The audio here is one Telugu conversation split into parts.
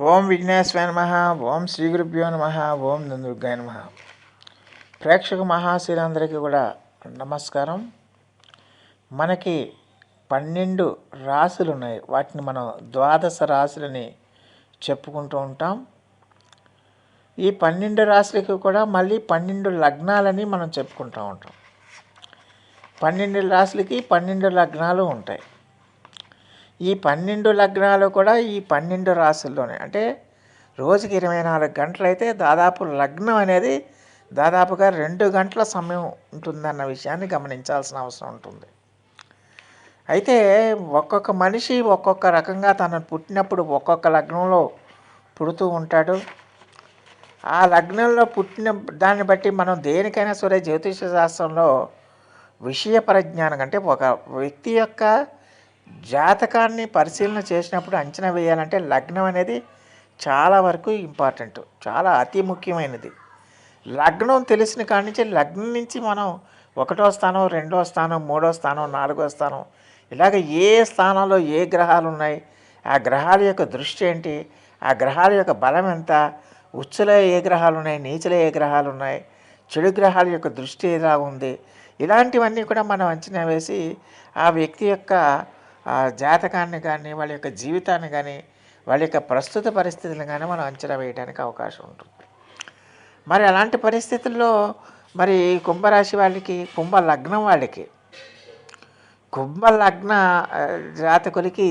ఓం విఘ్నేశ్వర నమ ఓం శ్రీ గురుభ్యో నమ ఓం దుర్గాయ నమ. ప్రేక్షక మహాశీలందరికీ కూడా నమస్కారం. మనకి పన్నెండు రాశులు ఉన్నాయి. వాటిని మనం ద్వాదశ రాశులని చెప్పుకుంటూ ఉంటాం. ఈ పన్నెండు రాశులకి కూడా మళ్ళీ పన్నెండు లగ్నాలని మనం చెప్పుకుంటూ ఉంటాం. పన్నెండు రాశులకి పన్నెండు లగ్నాలు ఉంటాయి. ఈ పన్నెండు లగ్నాలు కూడా ఈ పన్నెండు రాసుల్లోనే. అంటే రోజుకి ఇరవై నాలుగు గంటలైతే దాదాపు లగ్నం అనేది దాదాపుగా రెండు గంటల సమయం ఉంటుందన్న విషయాన్ని గమనించాల్సిన అవసరం ఉంటుంది. అయితే ఒక్కొక్క మనిషి ఒక్కొక్క రకంగా తను పుట్టినప్పుడు ఒక్కొక్క లగ్నంలో పుడుతూ ఉంటాడు. ఆ లగ్నంలో పుట్టిన దాన్ని బట్టి మనం దేనికైనా సరే జ్యోతిష శాస్త్రంలో విషయ పరిజ్ఞానం అంటే ఒక వ్యక్తి యొక్క జాతకాన్ని పరిశీలన చేసినప్పుడు అంచనా వేయాలంటే లగ్నం అనేది చాలా వరకు ఇంపార్టెంట్ చాలా అతి ముఖ్యమైనది. లగ్నం తెలిసిన కాడి నుంచి లగ్నం నుంచి మనం ఒకటో స్థానం రెండో స్థానం మూడో స్థానం నాలుగో స్థానం ఇలాగ ఏ స్థానంలో ఏ గ్రహాలు ఉన్నాయి ఆ గ్రహాల యొక్క దృష్టి ఏంటి ఆ గ్రహాల యొక్క బలం ఎంత ఉచ్చులో ఏ గ్రహాలు ఉన్నాయి నీచులో ఏ గ్రహాలు ఉన్నాయి చెడు గ్రహాల యొక్క దృష్టి ఎలా ఉంది ఇలాంటివన్నీ కూడా మనం అంచనా వేసి ఆ వ్యక్తి యొక్క జాతకాన్ని కానీ వాళ్ళ యొక్క జీవితాన్ని కానీ వాళ్ళ యొక్క ప్రస్తుత పరిస్థితులను కానీ మనం అంచనా వేయడానికి అవకాశం ఉంటుంది. మరి అలాంటి పరిస్థితుల్లో మరి కుంభరాశి వాళ్ళకి కుంభ లగ్నం వాళ్ళకి కుంభ లగ్న జాతకులకి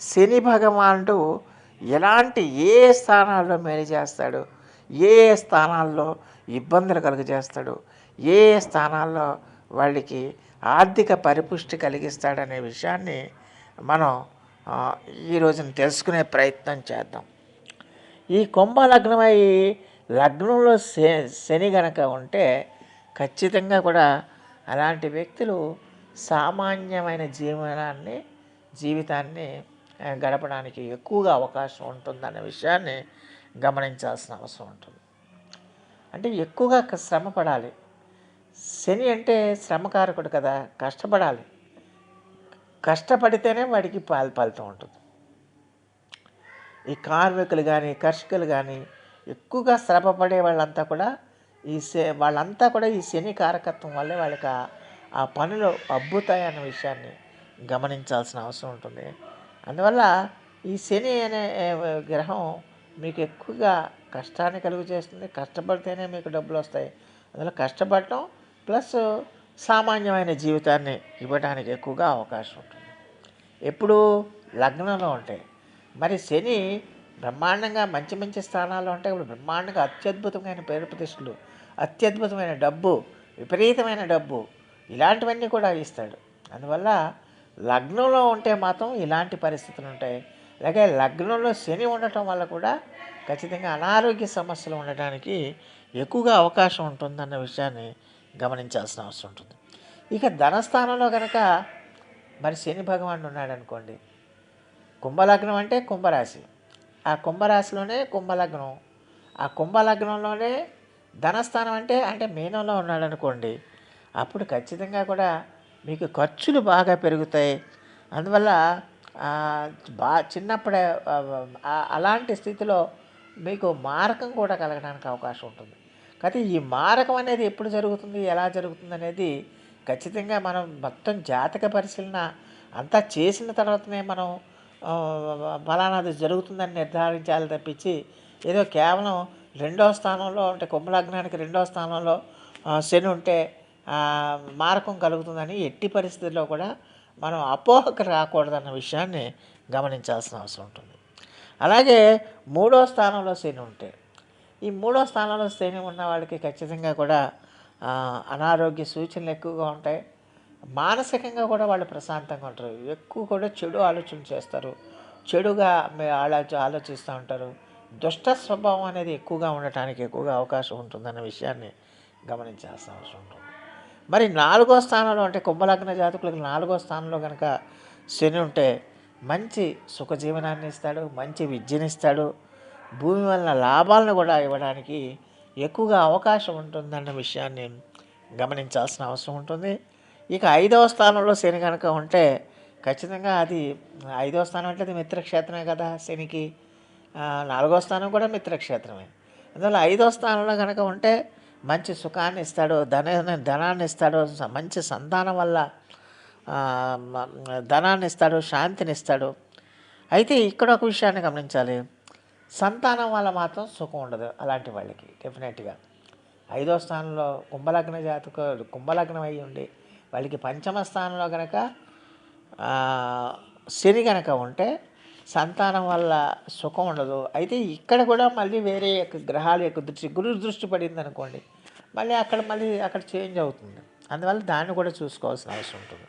శని భగవానుడు ఎలాంటి ఏ స్థానాల్లో మేలు చేస్తాడు ఏ స్థానాల్లో ఇబ్బందులు కలుగజేస్తాడు ఏ స్థానాల్లో వాళ్ళకి ఆర్థిక పరిపుష్టి కలిగిస్తాడనే విషయాన్ని మనం ఈ రోజున తెలుసుకునే ప్రయత్నం చేద్దాం. ఈ కుంభ లగ్నమై లగ్నంలో శ శని గనక ఉంటే ఖచ్చితంగా కూడా అలాంటి వ్యక్తులు సామాన్యమైన జీవనాన్ని జీవితాన్ని గడపడానికి ఎక్కువగా అవకాశం ఉంటుందన్న విషయాన్ని గమనించాల్సిన అవసరం ఉంటుంది. అంటే ఎక్కువగా క- శ్రమ పడాలి. శని అంటే శ్రమకారకుడు కదా కష్టపడాలి. కష్టపడితేనే వాడికి పాలు పాలుతూ ఉంటుంది. ఈ కార్మికులు కానీ కర్షకులు కానీ ఎక్కువగా శ్రమ పడే వాళ్ళంతా కూడా ఈ శ వాళ్ళంతా కూడా ఈ శని కారకత్వం వల్లే వాళ్ళకి ఆ- పనులు అబ్బుతాయి అన్న విషయాన్ని గమనించాల్సిన అవసరం ఉంటుంది. అందువల్ల ఈ శని అనే గ్రహం మీకు ఎక్కువగా కష్టాన్ని కలుగు చేస్తుంది. కష్టపడితేనే మీకు డబ్బులు వస్తాయి. అందువల్ల కష్టపడటం ప్లస్ సామాన్యమైన జీవితాన్ని ఇవ్వడానికి ఎక్కువగా అవకాశం ఉంటుంది. ఎప్పుడు లగ్నంలో ఉంటాయి మరి శని బ్రహ్మాండంగా మంచి మంచి స్థానాల్లో ఉంటాయి ఇప్పుడు బ్రహ్మాండంగా అత్యద్భుతమైన పేరు ప్రతిష్టలు అత్యద్భుతమైన డబ్బు విపరీతమైన డబ్బు ఇలాంటివన్నీ కూడా ఇస్తాడు. అందువల్ల లగ్నంలో ఉంటే మాత్రం ఇలాంటి పరిస్థితులు ఉంటాయి. అలాగే లగ్నంలో శని ఉండటం వల్ల కూడా ఖచ్చితంగా అనారోగ్య సమస్యలు ఉండటానికి ఎక్కువగా అవకాశం ఉంటుందన్న విషయాన్ని గమనించాల్సిన అవసరం ఉంటుంది. ఇక ధనస్థానంలో కనుక మరి శని భగవానుడు ఉన్నాడు అనుకోండి కుంభలగ్నం అంటే కుంభరాశి. ఆ కుంభరాశిలోనే కుంభలగ్నం. ఆ కుంభలగ్నంలోనే ధనస్థానం అంటే అంటే మీనంలో ఉన్నాడు అనుకోండి అప్పుడు ఖచ్చితంగా కూడా మీకు ఖర్చులు బాగా పెరుగుతాయి. అందువల్ల బా చిన్నప్పుడే అలాంటి స్థితిలో మీకు మార్గం కూడా కలగడానికి అవకాశం ఉంటుంది. కానీ ఈ మారకం అనేది ఎప్పుడు జరుగుతుంది ఎలా జరుగుతుంది అనేది ఖచ్చితంగా మనం మొత్తం జాతక పరిశీలన అంతా చేసిన తర్వాతనే మనం ఆ, ఫలానాది జరుగుతుందని నిర్ధారించాలి తప్పించి ఏదో కేవలం రెండో స్థానంలో అంటే కుంభలగ్నానికి రెండో స్థానంలో శని ఉంటే మారకం కలుగుతుందని ఎట్టి పరిస్థితుల్లో కూడా మనం అపోహకు రాకూడదన్న విషయాన్ని గమనించాల్సిన అవసరం ఉంటుంది. అలాగే మూడో స్థానంలో శని ఉంటే ఈ మూడో స్థానంలో శని ఉన్న వాళ్ళకి ఖచ్చితంగా కూడా అనారోగ్య సూచనలు ఎక్కువగా ఉంటాయి. మానసికంగా కూడా వాళ్ళు ప్రశాంతంగా ఉంటారు. ఎక్కువ కూడా చెడు ఆలోచన చేస్తారు. చెడుగా మే- ఆలోచ ఆలోచిస్తూ ఉంటారు. దుష్ట స్వభావం అనేది ఎక్కువగా ఉండటానికి ఎక్కువగా అవకాశం ఉంటుందన్న విషయాన్ని గమనించాల్సిన అవసరం ఉంటుంది. మరి నాలుగో స్థానంలో అంటే కుంభలగ్న జాతకులకు నాలుగో స్థానంలో కనుక శని ఉంటే మంచి సుఖజీవనాన్ని ఇస్తాడు మంచి విద్యనిస్తాడు భూమి వలన లాభాలను కూడా ఇవ్వడానికి ఎక్కువగా అవకాశం ఉంటుందన్న విషయాన్ని గమనించాల్సిన అవసరం ఉంటుంది. ఇక ఐదవ స్థానంలో శని కనుక ఉంటే ఖచ్చితంగా అది ఐదవ స్థానం అంటే అది మిత్రక్షేత్రమే కదా శనికి. నాలుగో స్థానం కూడా మిత్రక్షేత్రమే. అందువల్ల ఐదో స్థానంలో కనుక ఉంటే మంచి సుఖాన్ని ఇస్తాడు ధన ధనాన్ని ఇస్తాడు మంచి సంతానం వల్ల ధనాన్ని ఇస్తాడు శాంతిని ఇస్తాడు. అయితే ఇక్కడ ఒక విషయాన్ని గమనించాలి. సంతానం వల్ల మాత్రం సుఖం ఉండదు అలాంటి వాళ్ళకి డెఫినెట్గా ఐదో స్థానంలో కుంభలగ్న జాతక కుంభలగ్నం అయి ఉండి వాళ్ళకి పంచమ స్థానంలో కనుక శని కనుక ఉంటే సంతానం వల్ల సుఖం ఉండదు. అయితే ఇక్కడ కూడా మళ్ళీ వేరే యొక్క గ్రహాల యొక్క దృష్టి గురు దృష్టి పడింది అనుకోండి మళ్ళీ అక్కడ మళ్ళీ అక్కడ చేంజ్ అవుతుంది. అందువల్ల దాన్ని కూడా చూసుకోవాల్సిన అవసరం ఉంటుంది.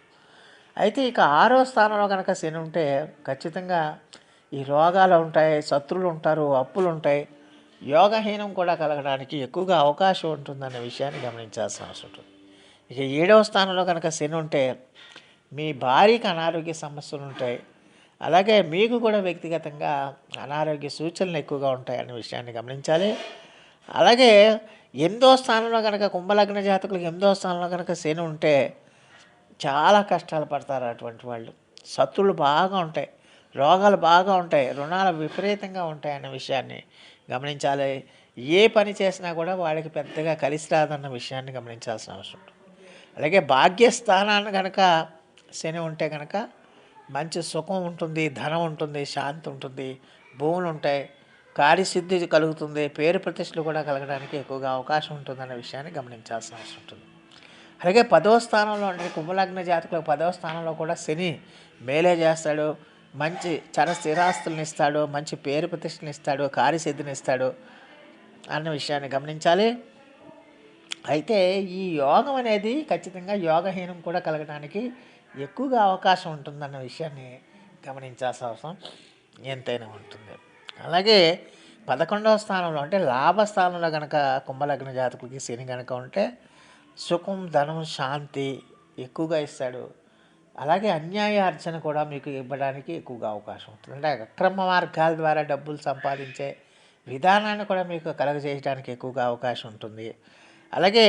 అయితే ఇక ఆరో స్థానంలో కనుక శని ఉంటే ఖచ్చితంగా ఈ రోగాలు ఉంటాయి శత్రులు ఉంటారు అప్పులు ఉంటాయి యోగహీనం కూడా కలగడానికి ఎక్కువగా అవకాశం ఉంటుందనే విషయాన్ని గమనించాల్సిన అవసరం ఉంటుంది. ఇక ఏడవ స్థానంలో కనుక శని ఉంటే మీ భార్యకి అనారోగ్య సమస్యలు ఉంటాయి అలాగే మీకు కూడా వ్యక్తిగతంగా అనారోగ్య సూచనలు ఎక్కువగా ఉంటాయి అనే విషయాన్ని గమనించాలి. అలాగే ఎనిమిదో స్థానంలో కనుక కుంభలగ్న జాతకులకు ఎనిమిదో స్థానంలో కనుక శని ఉంటే చాలా కష్టాలు పడతారు అటువంటి వాళ్ళు. శత్రులు బాగా ఉంటాయి. రోగాలు బాగా ఉంటాయి రుణాలు విపరీతంగా ఉంటాయన్న విషయాన్ని గమనించాలి. ఏ పని చేసినా కూడా వాళ్ళకి పెద్దగా కలిసి రాదన్న విషయాన్ని గమనించాల్సిన అవసరం. ఉంటుంది అలాగే భాగ్యస్థానాన్ని కనుక శని ఉంటే కనుక మంచి సుఖం ఉంటుంది ధనం ఉంటుంది శాంతి ఉంటుంది భూములు ఉంటాయి కార్యసిద్ధి కలుగుతుంది పేరు ప్రతిష్టలు కూడా కలగడానికి ఎక్కువగా అవకాశం ఉంటుందన్న విషయాన్ని గమనించాల్సిన అవసరం ఉంటుంది. అలాగే పదవ స్థానంలో అంటే కుంభలగ్న జాతకులకు పదవ స్థానంలో కూడా శని మేలే చేస్తాడు. మంచి చర స్థిరాస్తులను ఇస్తాడు మంచి పేరు ప్రతిష్టలు ఇస్తాడు కార్యసిద్ధిని ఇస్తాడు అన్న విషయాన్ని గమనించాలి. అయితే ఈ యోగం అనేది ఖచ్చితంగా యోగహీనం కూడా కలగడానికి ఎక్కువగా అవకాశం ఉంటుందన్న విషయాన్ని గమనించాల్సిన అవసరం ఎంతైనా ఉంటుంది. అలాగే పదకొండవ స్థానంలో అంటే లాభస్థానంలో కనుక కుంభలగ్న జాతకులకి శని కనుక ఉంటే సుఖం ధనం శాంతి ఎక్కువగా ఇస్తాడు. అలాగే అన్యాయ అర్చన కూడా మీకు ఇవ్వడానికి ఎక్కువగా అవకాశం ఉంటుంది. అంటే అక్రమ మార్గాల ద్వారా డబ్బులు సంపాదించే విధానాన్ని కూడా మీకు కలగజేయడానికి ఎక్కువగా అవకాశం ఉంటుంది. అలాగే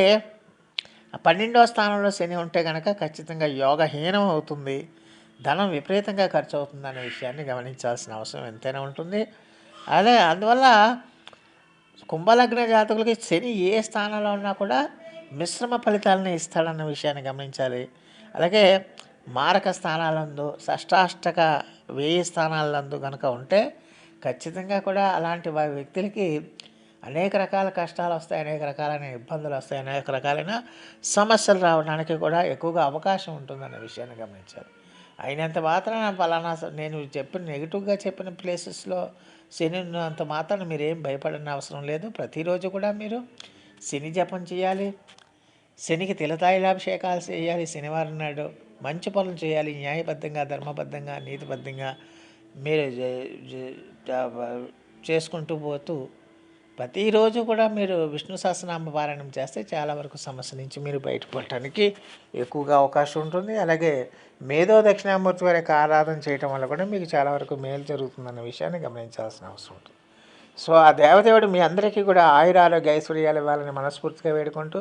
పన్నెండో పన్నెండవ స్థానంలో శని ఉంటే కనుక ఖచ్చితంగా యోగహీనం అవుతుంది. ధనం విపరీతంగా ఖర్చు అవుతుంది అనే విషయాన్ని గమనించాల్సిన అవసరం ఎంతైనా ఉంటుంది. అదే అందువల్ల కుంభలగ్న జాతకులకి శని ఏ స్థానంలో ఉన్నా కూడా మిశ్రమ ఫలితాలను ఇస్తాడన్న విషయాన్ని గమనించాలి. అలాగే మారక స్థానాలందు షష్టాష్టక వేయి స్థానాలందు కనుక ఉంటే ఖచ్చితంగా కూడా అలాంటి వారి వ్యక్తులకి అనేక రకాల కష్టాలు వస్తాయి అనేక రకాలైన ఇబ్బందులు వస్తాయి అనేక రకాలైన సమస్యలు రావడానికి కూడా ఎక్కువగా అవకాశం ఉంటుందన్న విషయాన్ని గమనించాలి అయినంత మాత్రాన ఫలానా నేను చెప్పిన నెగిటివ్గా చెప్పిన ప్లేసెస్లో శని ఉన్నంత మాత్రాన మీరేం భయపడని అవసరం లేదు. ప్రతిరోజు కూడా మీరు శని జపం చేయాలి. శనికి తిలతాయిలాభిషేకాలు చేయాలి. శనివారం నాడు మంచి పనులు చేయాలి. న్యాయబద్ధంగా ధర్మబద్ధంగా నీతిబద్ధంగా మీరు చేసుకుంటూ పోతూ ప్రతిరోజు కూడా మీరు విష్ణు సహస్రనామ పారాయణం చేస్తే చాలా వరకు సమస్య నుంచి మీరు బయటపడటానికి ఎక్కువగా అవకాశం ఉంటుంది. అలాగే మేధో దక్షిణామూర్తి వారి యొక్క ఆరాధన చేయటం వల్ల కూడా మీకు చాలా వరకు మేలు జరుగుతుందన్న విషయాన్ని గమనించాల్సిన అవసరం ఉంటుంది. సో ఆ దేవదేవుడు మీ అందరికీ కూడా ఆయుర ఆరోగ్య ఐశ్వర్యాలు ఇవ్వాలని మనస్ఫూర్తిగా వేడుకుంటూ